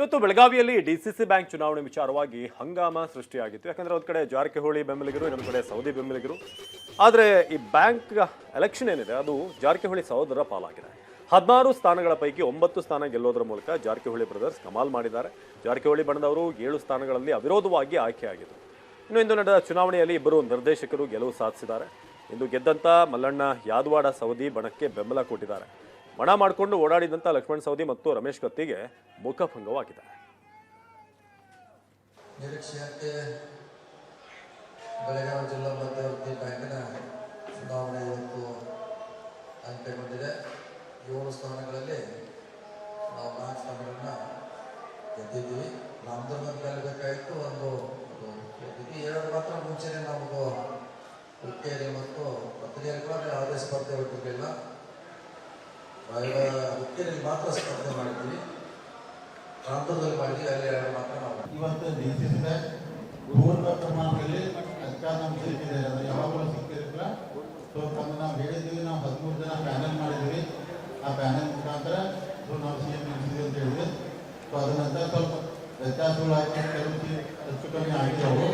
ಇವತ್ತು ಬೆಳಗಾವಿಯಲ್ಲಿ DCC bank ಚುನಾವಣೆ ವಿಚಾರವಾಗಿ ಹಂಗಾಮ ಸೃಷ್ಟಿಯಾಗಿತ್ತು. ಯಾಕಂದ್ರೆ ಒಂದು ಕಡೆ ಜಾರಕಿಹೊಳಿ ಬೆಂಬಲಿಗರು, ಇನ್ನೊಂದು ಕಡೆ ಸೌದಿ ಬೆಂಬಲಿಗರು. ಆದರೆ ಈ ಬ್ಯಾಂಕ್ ಎಲೆಕ್ಷನ್ ಏನಿದೆ, ಅದು ಜಾರಕಿಹೊಳಿ ಸಹೋದರ ಪಾಲಾಗಿದೆ. ಹದಿನಾರು ಸ್ಥಾನಗಳ ಪೈಕಿ ಒಂಬತ್ತು ಸ್ಥಾನ ಗೆಲ್ಲೋದ್ರ ಮೂಲಕ ಜಾರಕಿಹೊಳಿ ಬ್ರದರ್ಸ್ ಕಮಾಲ್ ಮಾಡಿದ್ದಾರೆ. ಜಾರಕಿಹೊಳಿ ಬಣದವರು ಏಳು ಸ್ಥಾನಗಳಲ್ಲಿ ಅವಿರೋಧವಾಗಿ ಆಯ್ಕೆಯಾಗಿದ್ದರು ಇನ್ನು ಇಂದು ನಡೆದ ಚುನಾವಣೆಯಲ್ಲಿ ಇಬ್ಬರು ನಿರ್ದೇಶಕರು ಗೆಲುವು ಸಾಧಿಸಿದ್ದಾರೆ. ಇಂದು ಗೆದ್ದಂತ ಮಲ್ಲಣ್ಣ ಯಾದವಾಡ ಸೌದಿ ಬಣಕ್ಕೆ ಬೆಂಬಲ ಕೊಟ್ಟಿದ್ದಾರೆ. ಬಣ ಮಾಡಿಕೊಂಡು ಓಡಾಡಿದಂಥ ಲಕ್ಷ್ಮಣ್ ಸೌದಿ ಮತ್ತು ರಮೇಶ್ ಕತ್ತಿಗೆ ಮುಖಭಂಗವಾಗಿದ್ದಾರೆ ನಿರೀಕ್ಷೆಯಂತೆ ಬೆಳಗಾವಿ ಜಿಲ್ಲಾ ಮಧ್ಯವರ್ತಿ ಬ್ಯಾಂಕಿನ ಚುನಾವಣೆ ಇವತ್ತು ಅಂತ್ಯಗೊಂಡಿದೆ. ಏಳು ಸ್ಥಾನಗಳಲ್ಲಿ ನಾವು ನಾಲ್ಕು ಸ್ಥಾನಗಳನ್ನ ಗೆದ್ದಿದ್ದೀವಿ. ನಮ್ದು ಒಂದು ಗೆಲ್ಲಬೇಕಾಯಿತು ಒಂದು ಎರಡು ಮಾತ್ರ ಮುಂಚೆನೆ ನಮಗೂ ಹುಕ್ಕೇರಿ ಮತ್ತು ಪತ್ರಿಕೆಯಲ್ಲಿ ಯಾವುದೇ ಸ್ಪರ್ಧೆ ಬಿಟ್ಟಿರಲಿಲ್ಲ ಹುಕ್ಕೇರಿಯಲ್ಲಿ ಮಾತ್ರ ಸ್ಪರ್ಧೆ ಮಾಡಿದ್ದೀವಿ ಪ್ರಾಂತದಲ್ಲಿ ಮಾಡಿ ಅಲ್ಲಿ ಎರಡು ಮಾತ್ರ ನಾವು ಇವತ್ತು ನಿಂತಿದ್ದ ಪೂರ್ವ ಪ್ರಮಾಣದಲ್ಲಿ ಅಧಿಕಾರ ಸಿಕ್ಕಿದೆ ಅದು ಯಾವಾಗಲೂ ಸಿಕ್ಕಿರಲಿಲ್ಲ ಸೊ ತಮ್ಮ ನಾವು ಹೇಳಿದ್ದೀವಿ, ನಾವು ಹದಿಮೂರು ಜನ ಪ್ಯಾನಲ್ ಮಾಡಿದ್ದೀವಿ. ಆ ಪ್ಯಾನಲ್ ಮುಖಾಂತರ ಸೊ ನಾವು ಸಿ ಎಂ ನಿಲ್ಸಿದ್ವಿ ಅಂತ ಹೇಳಿದ್ವಿ. ಸೊ ಅದ ನಂತರ ಸ್ವಲ್ಪ ವ್ಯತ್ಯಾಸಗಳು ಆಗಿ ಕೆಲವು ಹೆಚ್ಚು ಕಮ್ಮಿ ಆಗಿದ್ದವು.